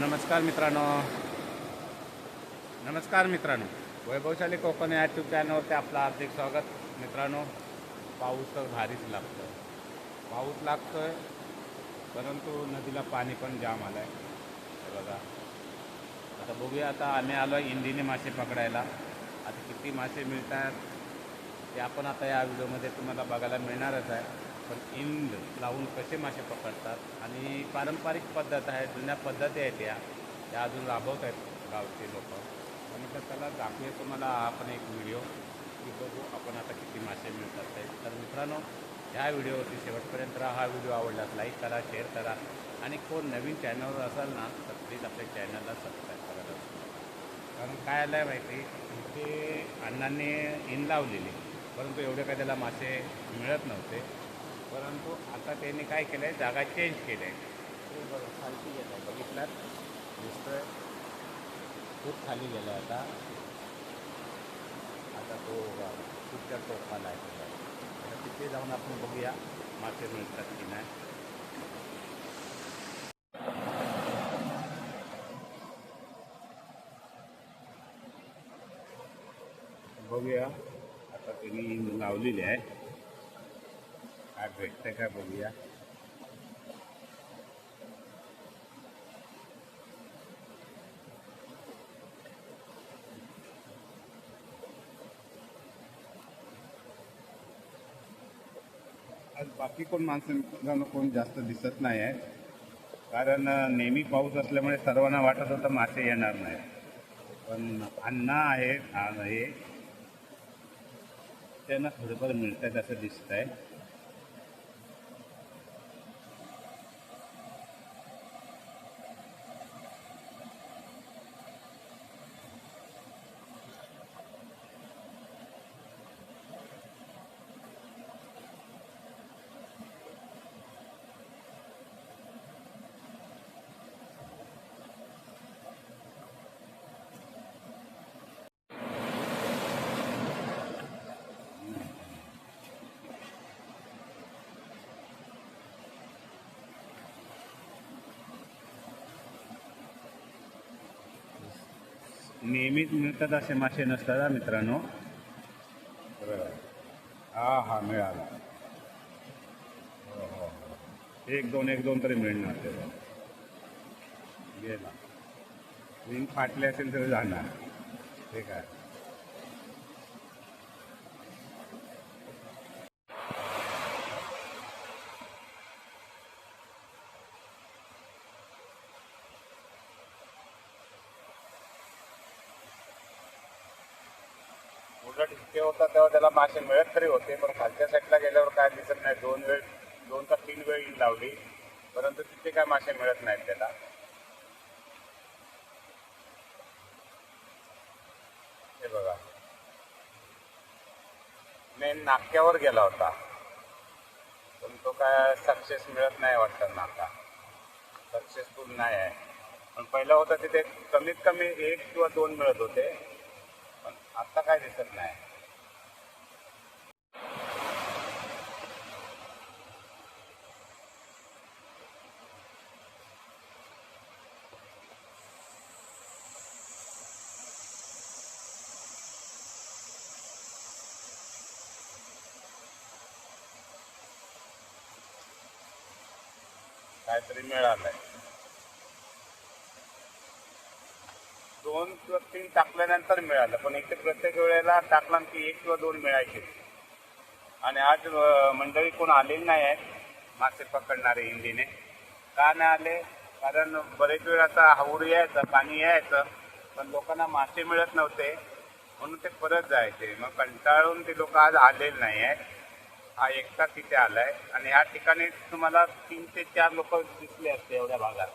नमस्कार मित्रांनो. नमस्कार मित्रांनो. वैभवशाली कोकण या यूट्यूब चॅनलवरती आपलं हार्दिक स्वागत. मित्रांनो पाऊस तर भारीच लागतो पाऊस लागतो आहे परंतु नदीला पाणी पण जाम आलं आहे बघा. आता बघूया आता आम्ही आलो आहे इंदीने मासे पकडायला. आता किती मासे मिळतात ते आपण आता या व्हिडिओमध्ये तुम्हाला बघायला मिळणारच आहे. पण इंद लावून कसे मासे पकडतात आणि पारंपरिक पद्धत आहे जुन्या पद्धती आहेत या त्या अजून राबवत आहेत गावचे लोक. आणि तर त्याला दाखवूया तुम्हाला हा एक व्हिडिओ. की बघू आपण आता किती मासे मिळतात ते. तर मित्रांनो ह्या व्हिडिओवरती शेवटपर्यंत राहा. हा व्हिडिओ आवडला लाईक करा शेअर करा. आणि कोण नवीन चॅनलवर असाल ना तर प्लीज आपल्या चॅनलला सबस्क्राईब करायला कारण काय आलं आहे माहिती? ते अण्णांनी इन लावलेली. परंतु एवढे काय त्याला मासे मिळत नव्हते. परंतु आता केलं आहे जागा चेंज आहे. ते बघा खाली आहे आता. आता तो कुठच्या त्याला. आता तिथे जाऊन आपण बघूया. मासे मिळतात की नाही. बघूया. आता त्यांनी लावलेली आहे काय भेटतंय काय बघूया आज बाकी कोण माणसं कोण जास्त दिसत नाही आहे. कारण नेहमी पाऊस असल्यामुळे सर्वांना वाटत होतं मासे येणार नाही पण अण्णा आहे हा आहे. त्यांना थोडंफार मिळत असं दिसत आहे नेहमीच मिळतात असे मासे नसतात हा मित्रांनो. बरं. हा हा मिळाला. हो, हो, हो. एक दोन एक दोन तरी मिळणार त्याला गेला. विंग फाटले असेल तरी जाणार. ठीक आहे. उलट इथे होता तेव्हा त्याला मासे मिळत तरी होते पण खालच्या साईडला गेल्यावर काय दिसत नाही. दोन वेळ दोन का तीन वेळ इन लावली परंतु तिथे काय मासे मिळत नाहीत त्याला. हे बघा. मेन नाक्यावर गेला होता. पण तो काय सक्सेस मिळत नाही वाटतं नाका. सक्सेसफुल नाही आहे. पण पहिला होता तिथे कमीत कमी एक किंवा दोन मिळत होते. आता काय दिसत नाही. काहीतरी मिळालंय. दोन किंवा तीन टाकल्यानंतर मिळालं. पण इथे प्रत्येक वेळेला टाकला की एक किंवा दोन मिळायचे. आणि आज मंडळी कोण आलेली नाही आहेत मासे पकडणारे हिंदीने का नाही आले? कारण बरेच वेळ आता हाऊड यायचं पाणी यायचं पण लोकांना मासे मिळत नव्हते. म्हणून ते परत जायचे. मग कंटाळून ते लोक आज आलेले नाही आहेत. हा एकटा तिथे आलाय. आणि ह्या ठिकाणी तुम्हाला तीन ते चार लोक दिसले असते एवढ्या भागात.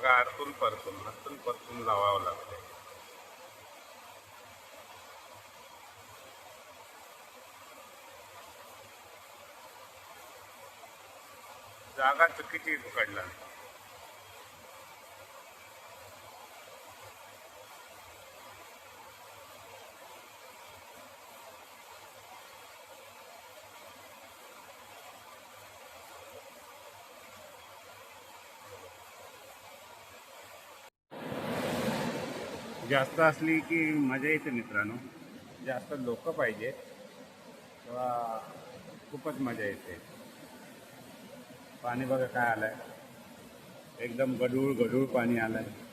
बघा आरतून परतून हतून परतून लावावं लागते जागा चुकीची पकडला जास्त असली की मजा येते मित्रांनो. जास्त लोक पाहिजे. तेव्हा खूपच मजा येते. पाणी बघा काय आलं आहे एकदम गढूळ गढूळ पाणी आलं आहे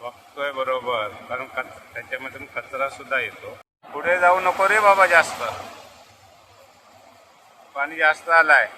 बघतोय बरोबर. कारण कच त्याच्यामधून कचरा सुद्धा येतो. पुढे जाऊ नको रे बाबा जास्त. पाणी जास्त आलाय.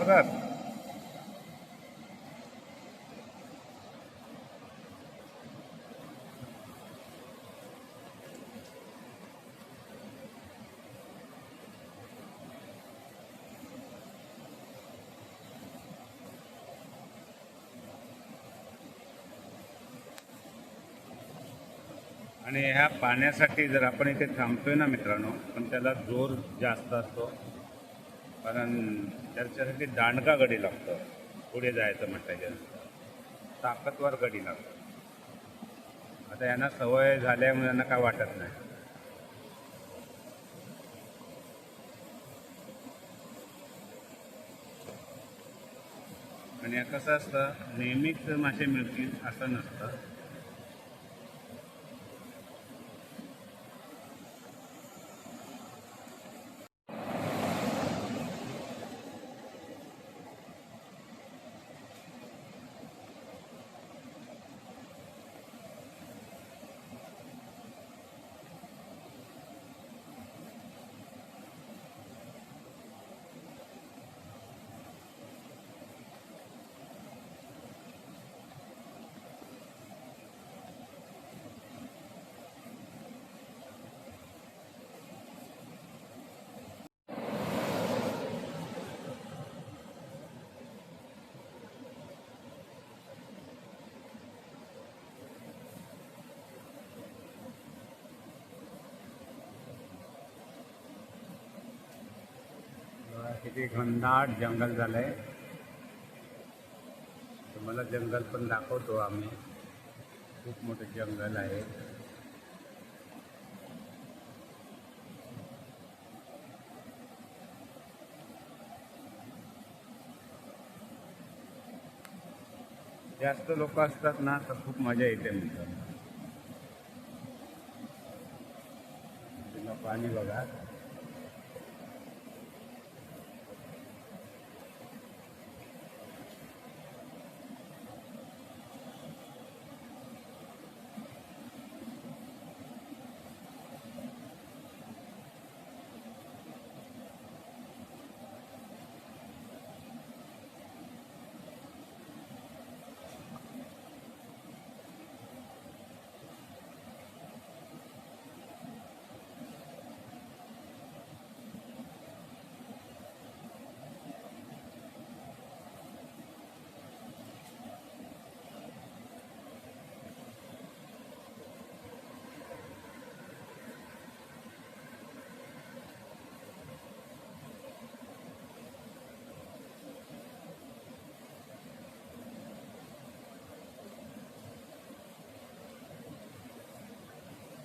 बरं आणि ह्या पाण्यासाठी जर आपण इथे थांबतोय ना मित्रांनो पण त्याला जोर जास्त असतो. कारण त्याच्यासाठी दांडका गडी लागतो. पुढे जायचं म्हटल्याच्या ताकदवर गडी लागतो. आता यांना सवय झाल्यामुळे यांना काय वाटत नाही. आणि कसं असतं नेहमीच मासे मिळतील असं नसतं. किती घनदाट जंगल झालंय. तुम्हाला जंगल पण दाखवतो आम्ही. खूप मोठं जंगल आहे. जास्त लोक असतात ना तर खूप मजा येते म्हणतात तिला पाणी बघा.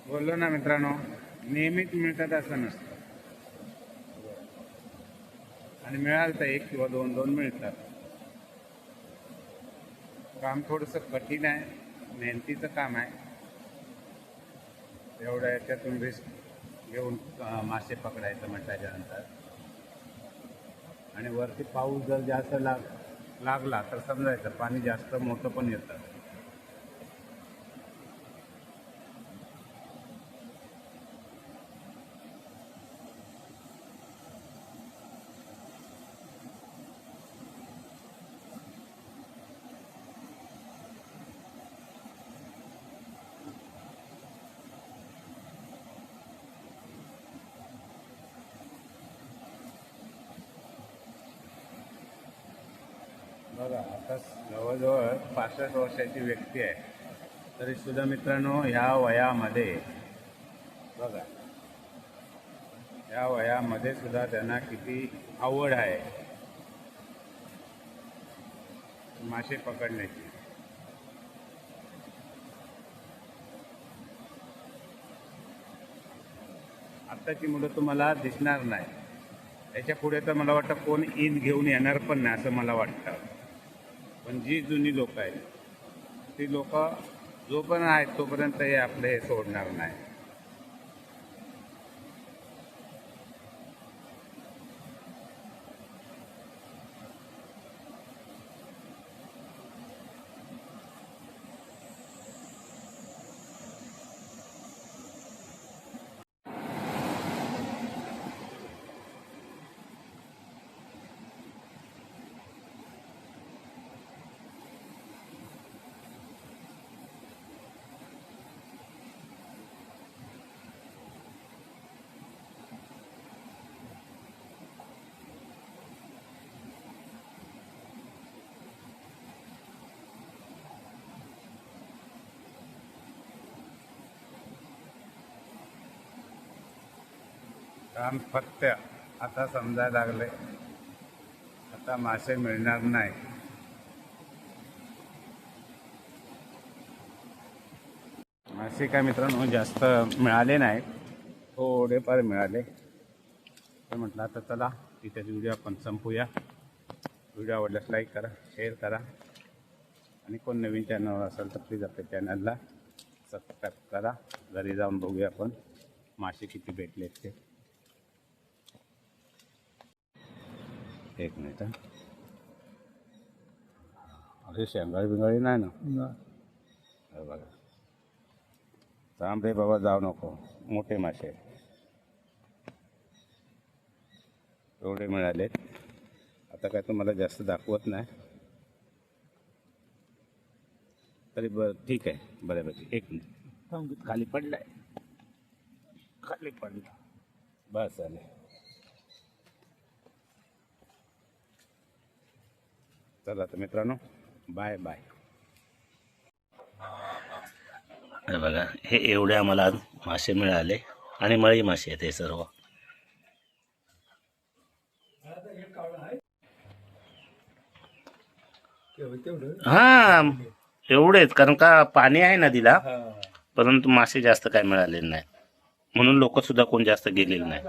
बोललो ना मित्रांनो नेहमीच मिळतात असं नसतं. आणि मिळालं तर एक किंवा दोन दोन मिळतात. काम थोडंसं कठीण आहे मेहनतीचं काम आहे. एवढं याच्यातून रिस्क घेऊन मासे पकडायचं म्हटल्याच्या नंतर आणि वरती पाऊस जर जास्त लाग लागला तर समजायचं पाणी जास्त मोठं पण येतं बघा आता जवळजवळ पासष्ट वर्षाची व्यक्ती आहे. तरी सुद्धा मित्रांनो ह्या वयामध्ये बघा या वयामध्ये सुद्धा त्यांना किती आवड आहे. मासे पकडण्याची. आत्ताची मुलं तुम्हाला दिसणार नाही. त्याच्या पुढे तर मला वाटतं कोण ईद घेऊन येणार पण नाही असं मला वाटतं. पण जी जुनी लोक आहेत ती लोक जो पण आहेत तोपर्यंत हे आपलं हे सोडणार नाही. काम फक्त आता समजायला लागले आता मासे मिळणार नाही. मासे काय मित्रांनो जास्त मिळाले नाही थोडेफार मिळाले. तर म्हटलं आता चला तिथेच व्हिडिओ आपण संपूया. व्हिडिओ आवडल्यास लाईक करा शेअर करा. आणि कोण नवीन चॅनल असेल तर प्लीज आपल्या चॅनलला सबस्क्राईब करा. घरी जाऊन बघूया आपण मासे किती भेटले ते. एक मिनिट. अरे शेंगाळी बिंगाळी नाही ना? हे बघा. थांब रे बाबा जाऊ नको. मोठे मासे. एवढे मिळाले आता काय तुम्हाला जास्त दाखवत नाही. तरी बरं ठीक आहे. बऱ्यापैकी एक मिनिट. खाली पडलाय. खाली पडला. बस आले चला तर मित्रांनो बाय बाय बघा हे एवढे आम्हाला आज मासे मिळाले आणि मळी मासे आहेत हे सर्व हा एवढेच कारण का पाणी आहे नदीला परंतु मासे जास्त काय मिळाले नाही म्हणून लोक सुद्धा कोण जास्त गेलेले नाही